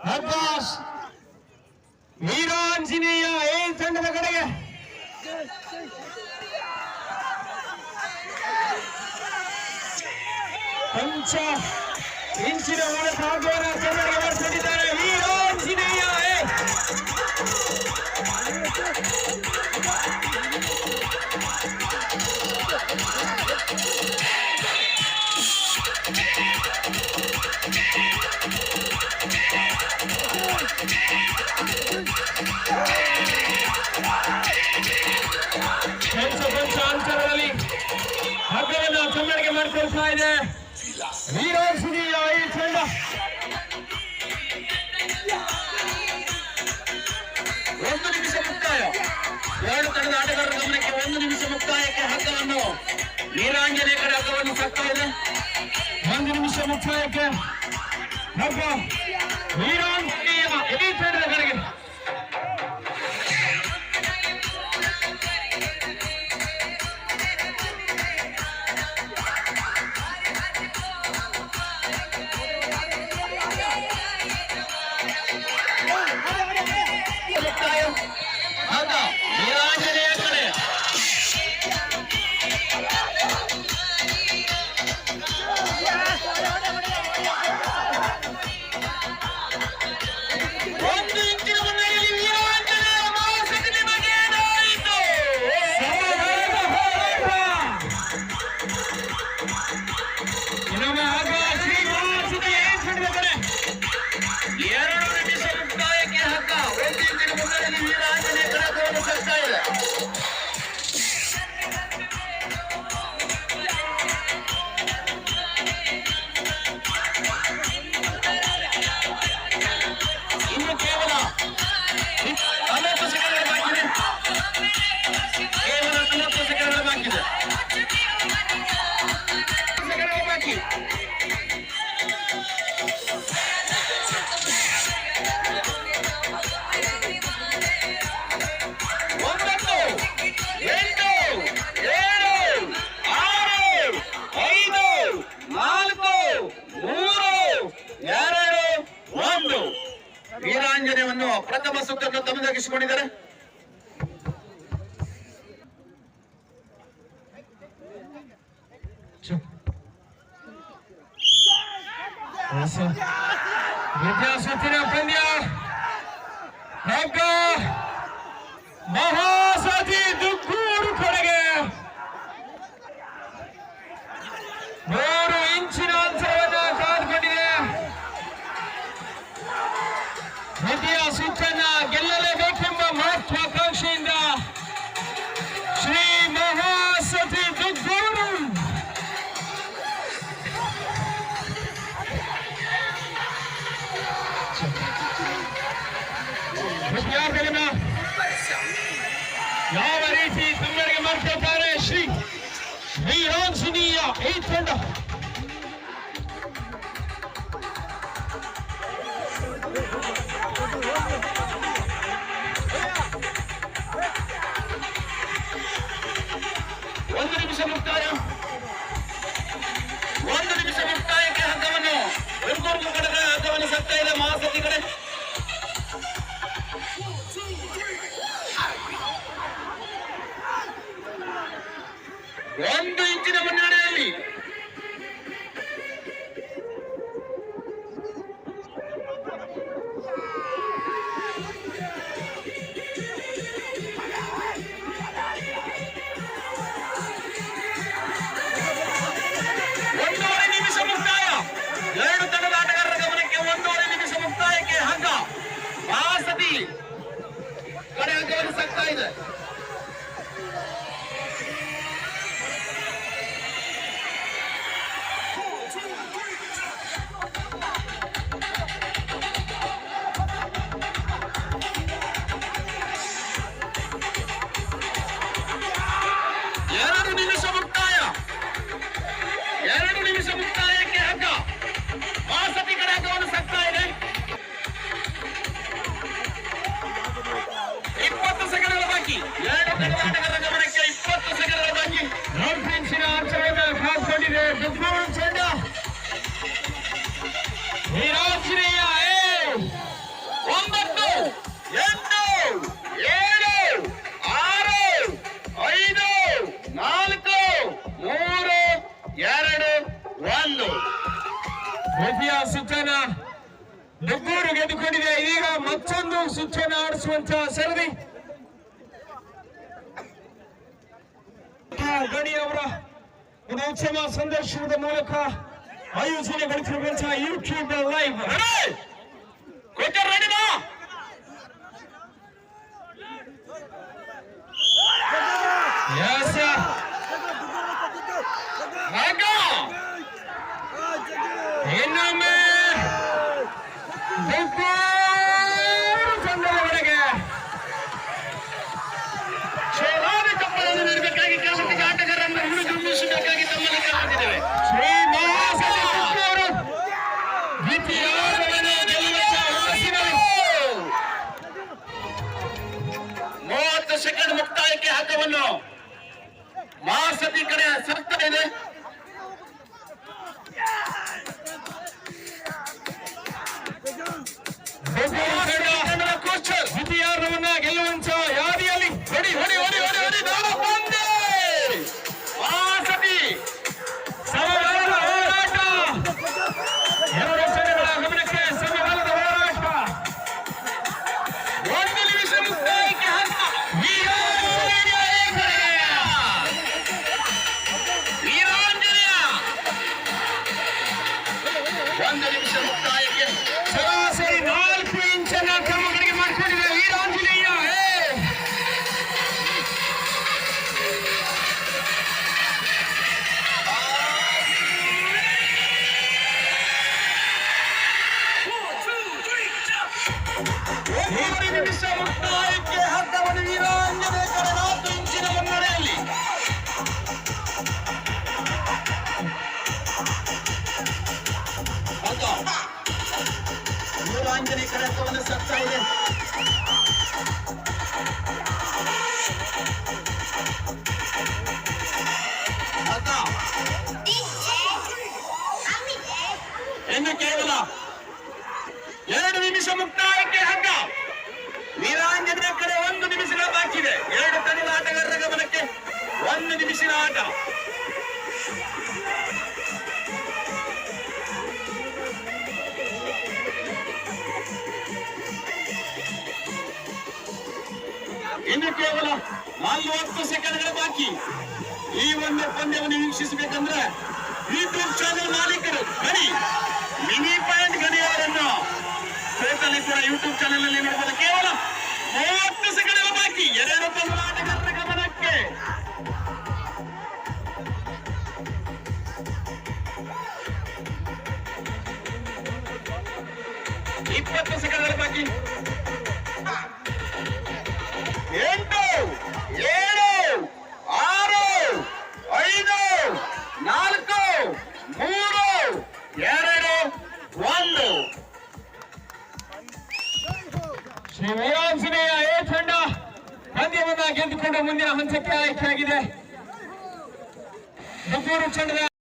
ಅಬ್ಬಾಸ್ ವೀರಾಂಜನೇಯ ಏನ್ ತಂಡದ ಕಡೆಗೆ. ಪಂಚ ಇಂಚಿನ ಮೂಲಕ ಹಾಕೋರ ಚೆನ್ನಾಗಿ ಬರ್ತಿದ್ದಾರೆ ಕೆಲಸ ಇದೆ ವೀರಾಂಶಿನಿ ಆಯಿಲ್ ತಂಡ ಒಂದು ನಿಮಿಷ ಮುಕ್ತಾಯ. ಎರಡು ತಂಡದ ಆಟಗಾರರ ಗಮನಕ್ಕೆ ಒಂದು ನಿಮಿಷ ಮುಕ್ತಾಯಕ್ಕೆ ಹಕ್ಕವನ್ನು ವೀರಾಂಜನೆ ಕಡೆ ಹಕ್ಕವನ್ನು ಕಟ್ತಾ ಇದೆ. ಒಂದು ನಿಮಿಷ ಮುಕ್ತಾಯಕ್ಕೆ ಹಬ್ಬ ವೀರಾಂಜನೆ ದಾಂಜನ್ಯವನ್ನು ಪ್ರಥಮ ಸುತ್ತನ್ನು ತಮ್ಮದಾಗಿಸಿಕೊಂಡಿದ್ದಾರೆ ವಿದ್ಯಾಸತಿನ ಪಂದ್ಯ. ಮಹಾ ಮಾಡ್ತಿದ್ದಾರೆ ಶ್ರೀ ವೀರಾಂಜನೀಯ ಏಟ್ ತಂಡ ಒಂದು ನಿಮಿಷ ಮುಕ್ತಾಯ ಒಂದು ನಿಮಿಷ ಮುಕ್ತಾಯಕ್ಕೆ ಹಗ್ಗವನ್ನು ಹುಡುಗರು ಕಡೆಗೆ ಹಗ್ಗವನ್ನು ಸತ್ತ ಇದೆ ಮಹಾಸತಿ ಕಡೆ One ನುಗ್ಗೂರು ಗೆದ್ದುಕೊಂಡಿದೆ. ಈಗ ಮತ್ತೊಂದು ಸುತ್ತನ್ನು ಆಡಿಸುವಂತಹ ಸರದಿ. ಗಣಿ ಅವರ ಒಂದು ಉತ್ತಮ ಸಂದರ್ಶನದ ಮೂಲಕ ಆಯೋಜನೆಗೊಳಿಸಿರುವಂತಹ ಯೂಟ್ಯೂಬ್ ಲೈವ್ Yes, ರೆಡಿ 对不？ಒಂದು ನಿಮಿಷ ಮುಕ್ತಾಯಕ್ಕೆ ಸರಾಸರಿ ನಾಲ್ಕು ಇಂಚನ್ನ ಕ್ರಮಗಳಿಗೆ ಮಾಡಿಕೊಂಡಿದೆ ವೀರಾಂಜನೇಯ ಏ! ಮೂರು ನಿಮಿಷ ಮುಕ್ತಾಯಕ್ಕೆ ಇನ್ನು ಕೇವಲ ಎರಡು ನಿಮಿಷ ಮುಕ್ತಾಯಕ್ಕೆ ಹಗ್ಗ ವೀರಾಂಜನೇಯ ಕಡೆ ಒಂದು ನಿಮಿಷಗಳ ಬಾಕಿ ಇದೆ. ಎರಡು ತಂಡದ ಆಟಗಾರರ ಗಮನಕ್ಕೆ ಒಂದು ನಿಮಿಷದ ಆಟ. ಇನ್ನು ಕೇವಲ ನಲ್ವತ್ತು ಸೆಕೆಂಡ್ಗಳ ಬಾಕಿ. ಈ ಒಂದು ಪಂದ್ಯವನ್ನು ವೀಕ್ಷಿಸಬೇಕಂದ್ರೆ ಯೂಟ್ಯೂಬ್ ಚಾನೆಲ್ ಮಾಲೀಕರು, ಗಣಿ, ಮಿನಿ ಪಾಯಿಂಟ್ ಗಣಿ ಅವರನ್ನು ಟೋಟಲಿ ಕೂಡ ಯೂಟ್ಯೂಬ್ ಚಾನೆಲ್ನಲ್ಲಿ ನೋಡಬಹುದು ಕೇವಲ ಮೂವತ್ತು ಸೆಕೆಂಡ್ಗಳ ಬಾಕಿ. ಎರಡು ತಂಡದ ಆಟಗಾರರ ಗಮನಕ್ಕೆ. ಮುಂದಿನ ಹಂತಕ್ಕೆ ಆಯ್ಕೆಯಾಗಿದೆ. ನುಗ್ಗೂರು ತಂಡದ